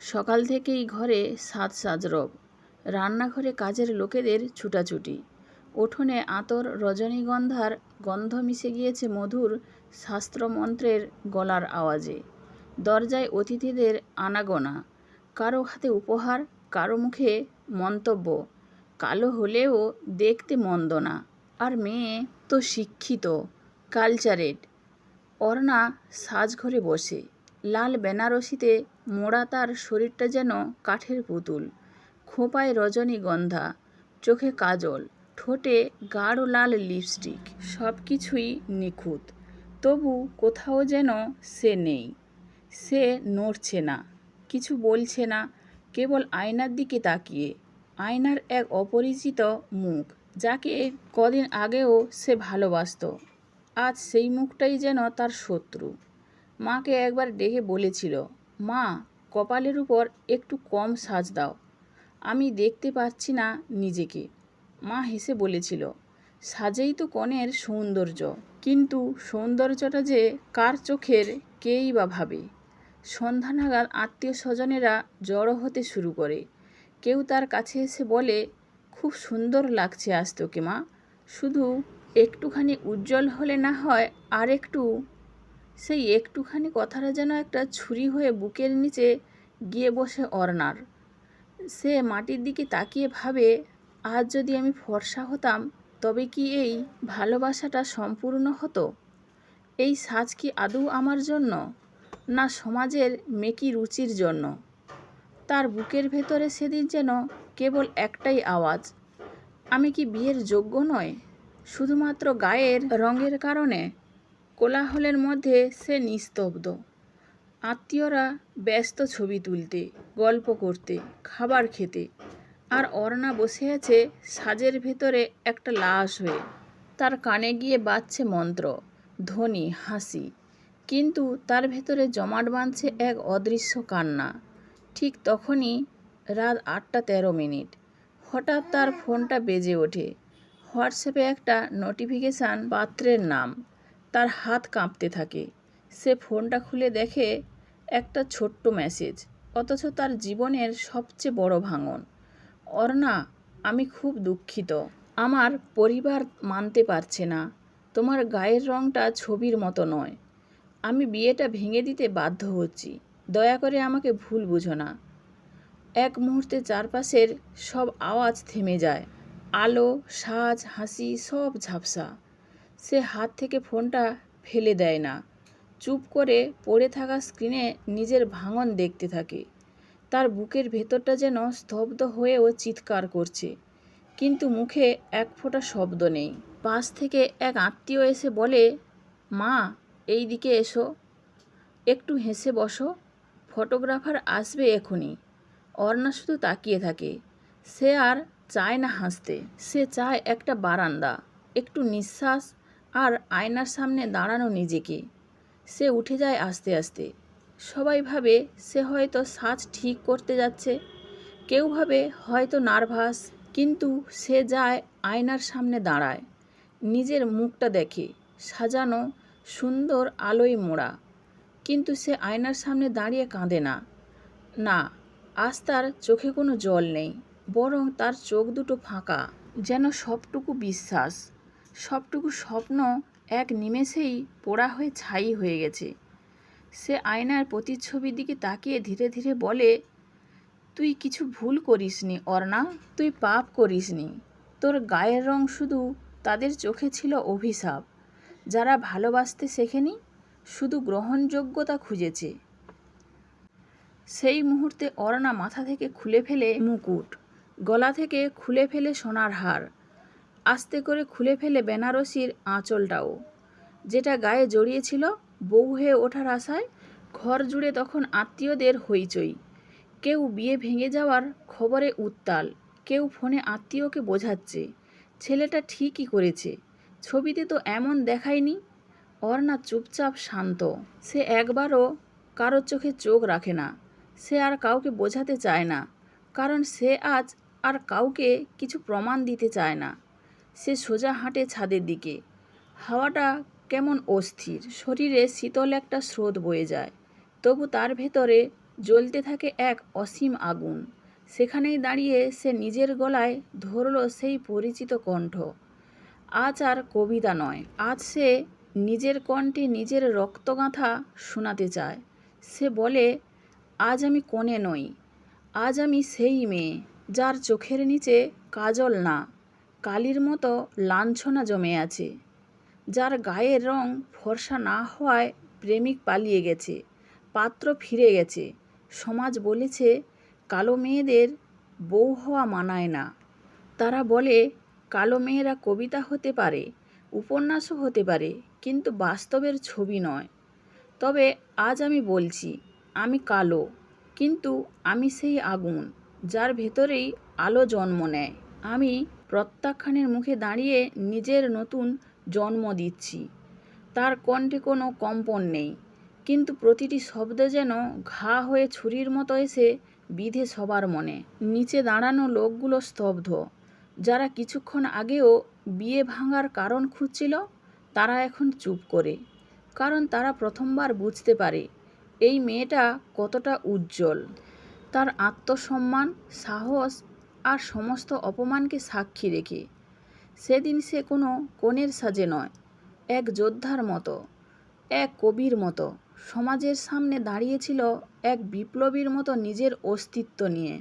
সকাল থেকেই ঘরে সাজ সাজরব। রান্নাঘরে কাজের লোকেদের ছুটাছুটি। উঠোনে আতর রজনীগন্ধার গন্ধ মিশে গিয়েছে মধুর শাস্ত্রমন্ত্রের গলার আওয়াজে। দরজায় অতিথিদের আনাগোনা। কারও হাতে উপহার, কারও মুখে মন্তব্য। কালো হলেও দেখতে মন্দ না আর মেয়ে তো শিক্ষিত, কালচারেড। অর্ণা সাজঘরে বসে। লাল বেনারসিতে মোড়া তার শরীরটা যেন কাঠের পুতুল। খোঁপায় রজনীগন্ধা চোখে কাজল, ঠোঁটে গাঢ় লাল লিপস্টিক সব কিছুই নিখুঁত। তবু কোথাও যেন সে নেই। সে নড়ছে না, কিছু বলছে না, কেবল আয়নার দিকে তাকিয়ে। আয়নার এক অপরিচিত মুখ, যাকে কদিন আগেও সে ভালোবাসত। আজ সেই মুখটাই যেন তার শত্রু। মাকে একবার ডেকে বলেছিল, মা, কপালের উপর একটু কম সাজ দাও। আমি দেখতে পাচ্ছি না নিজেকে। মা হেসে বলেছিল, সাজেই তো কনের সৌন্দর্য, কিন্তু সৌন্দর্যটা যে কার চোখের কেই বা ভাবে। সন্ধ্যা নাগাদ আত্মীয় স্বজনেরা জড়ো হতে শুরু করে। কেউ তার কাছে এসে বলে, খুব সুন্দর লাগছে আজ তোকে মা। শুধু একটুখানি উজ্জ্বল হলে না হয় আর একটু সেই একটুখানি কথাটা যেন একটা ছুরি হয়ে বুকের নিচে গিয়ে বসে অর্ণার সে মাটির দিকে তাকিয়ে ভাবে, আজ যদি আমি ফর্সা হতাম, তবে কি এই ভালোবাসাটা সম্পূর্ণ হতো? এই সাজ কি আদৌ আমার জন্য? না সমাজের মেকি রুচির জন্য? তার বুকের ভেতরে সেদিন যেন কেবল একটাই আওয়াজ, আমি কি বিয়ের যোগ্য নয়? শুধুমাত্র গায়ের রঙের কারণে? কোলাহলের মধ্যে সে নিস্তব্ধ। আত্মীয়রা ব্যস্ত ছবি তুলতে, গল্প করতে, খাবার খেতে আর অর্ণা বসে আছে সাজের ভেতরে একটা লাশ হয়ে। তার কানে গিয়ে বাজছে মন্ত্র, ধ্বনি, হাসি। কিন্তু তার ভেতরে জমাট বাঁধছে এক অদৃশ্য কান্না। ঠিক তখনই রাত আটটা তেরো মিনিট। হঠাৎ তার ফোনটা বেজে ওঠে। হোয়াটসঅ্যাপে একটা নোটিফিকেশান পাত্রের নাম। তার হাত কাঁপতে থাকে। সে ফোনটা খুলে দেখে একটা ছোট্ট মেসেজ, অথচ তার জীবনের সবচেয়ে বড় ভাঙন। অর্ণা, আমি খুব দুঃখিত। আমার পরিবার মানতে পারছে না। তোমার গায়ের রঙটা ছবির মতো নয়। আমি বিয়েটা ভেঙে দিতে বাধ্য হচ্ছি। দয়া করে আমাকে ভুল বুঝো না। এক মুহূর্তে চারপাশের সব আওয়াজ থেমে যায়। আলো, সাজ, হাসি, সব ঝাপসা। সে হাত থেকে ফোনটা ফেলে দেয় না। চুপ করে পড়ে থাকা স্ক্রিনে নিজের ভাঙন দেখতে থাকে। তার বুকের ভেতরটা যেন স্তব্ধ হয়েও চিৎকার করছে। কিন্তু মুখে এক ফোঁটা শব্দ নেই। পাশ থেকে এক আত্মীয় এসে বলে, মা এই দিকে এসো। একটু হেসে বসো। ফটোগ্রাফার আসবে এখনই। অর্ণা শুধু তাকিয়ে থাকে। সে আর চায় না হাসতে। সে চায় একটা বারান্দা। একটু নিঃশ্বাস আর আয়নার সামনে দাঁড়ানো নিজেকে। সে উঠে যায় আস্তে আস্তে। সবাই ভাবে সে হয়তো সাজ ঠিক করতে যাচ্ছে। কেউ ভাবে হয়তো নার্ভাস, কিন্তু সে যায় আয়নার সামনে দাঁড়ায়। নিজের মুখটা দেখে। সাজানো সুন্দর আলোয় মোড়া। কিন্তু সে আয়নার সামনে দাঁড়িয়ে কাঁদে না। না, আজ তার চোখে কোনো জল নেই, বরং তার চোখ দুটো ফাঁকা, যেন সবটুকু বিশ্বাস। সবটুকু স্বপ্ন এক নিমেষেই পোড়া হয়ে ছাই হয়ে গেছে। সে আয়নার প্রতিচ্ছবির দিকে তাকিয়ে ধীরে ধীরে বলে, তুই কিছু ভুল করিসনি, অর্ণা, তুই পাপ করিসনি। তোর গায়ের রং শুধু তাদের চোখে ছিল অভিশাপ। যারা ভালোবাসতে শেখেনি, শুধু গ্রহণযোগ্যতা খুঁজেছে। সেই মুহূর্তে অরণা মাথা থেকে খুলে ফেলে মুকুট। গলা থেকে খুলে ফেলে সোনার হার। আস্তে করে খুলে ফেলে বেনারসির আঁচলটাও, যেটা গায়ে জড়িয়েছিল বউ হয়ে ওঠার আশায় ঘর জুড়ে তখন আত্মীয়দের হইচই। কেউ বিয়ে ভেঙে যাওয়ার খবরে উত্তাল, কেউ ফোনে আত্মীয়কে বোঝাচ্ছে, ছেলেটা ঠিকই করেছে, ছবিতে তো এমন দেখায়নি। অর্ণা চুপচাপ শান্ত, সে একবারও কারোর চোখে চোখ রাখে না, সে আর কাউকে বোঝাতে চায় না, কারণ সে আজ আর কাউকে কিছু প্রমাণ দিতে চায় না। সে সোজা হাঁটে ছাদের দিকে। হাওয়াটা কেমন অস্থির। শরীরে শীতল একটা স্রোত বয়ে যায়। তবু তার ভেতরে জ্বলতে থাকে এক অসীম আগুন। সেখানেই দাঁড়িয়ে সে নিজের গলায় ধরল সেই পরিচিত কণ্ঠ। আজ আর কবিতা নয়। আজ সে নিজের কণ্ঠে নিজের রক্তগাঁথা শোনাতে চায়। সে বলে, আজ আমি কোণে নই। আজ আমি সেই মেয়ে যার চোখের নিচে কাজল না। কালির মতো লাঞ্ছনা জমে আছে। যার গায়ের রং ফর্সা না হওয়ায় প্রেমিক পালিয়ে গেছে, পাত্র ফিরে গেছে। সমাজ বলেছে, কালো মেয়েদের বউ হওয়া মানায় না। তারা বলে, কালো মেয়েরা কবিতা হতে পারে, উপন্যাসও হতে পারে, কিন্তু বাস্তবের ছবি নয়। তবে আজ আমি বলছি, আমি কালো, কিন্তু আমি সেই আগুন, যার ভেতরেই আলো জন্ম নেয়। আমি প্রত্যাখ্যানের মুখে দাঁড়িয়ে নিজের নতুন জন্ম দিচ্ছি। তার কণ্ঠে কোনো কম্পন নেই, কিন্তু প্রতিটি শব্দ যেন ঘা হয়ে ছুরির মতো এসে বিধে সবার মনে। নিচে দাঁড়ানো লোকগুলো স্তব্ধ। যারা কিছুক্ষণ আগেও বিয়ে ভাঙার কারণ খুঁজছিল, তারা এখন চুপ করে। কারণ তারা প্রথমবার বুঝতে পারে, এই মেয়েটা কতটা উজ্জ্বল। তার আত্মসম্মান, সাহস আর সমস্ত অপমানকে সাক্ষী রেখে। সেদিন সে কোনো কনের সাজে নয়, এক যোদ্ধার মতো, এক কবির মতো। সমাজের সামনে দাঁড়িয়েছিল এক বিপ্লবীর মতো নিজের অস্তিত্ব নিয়ে।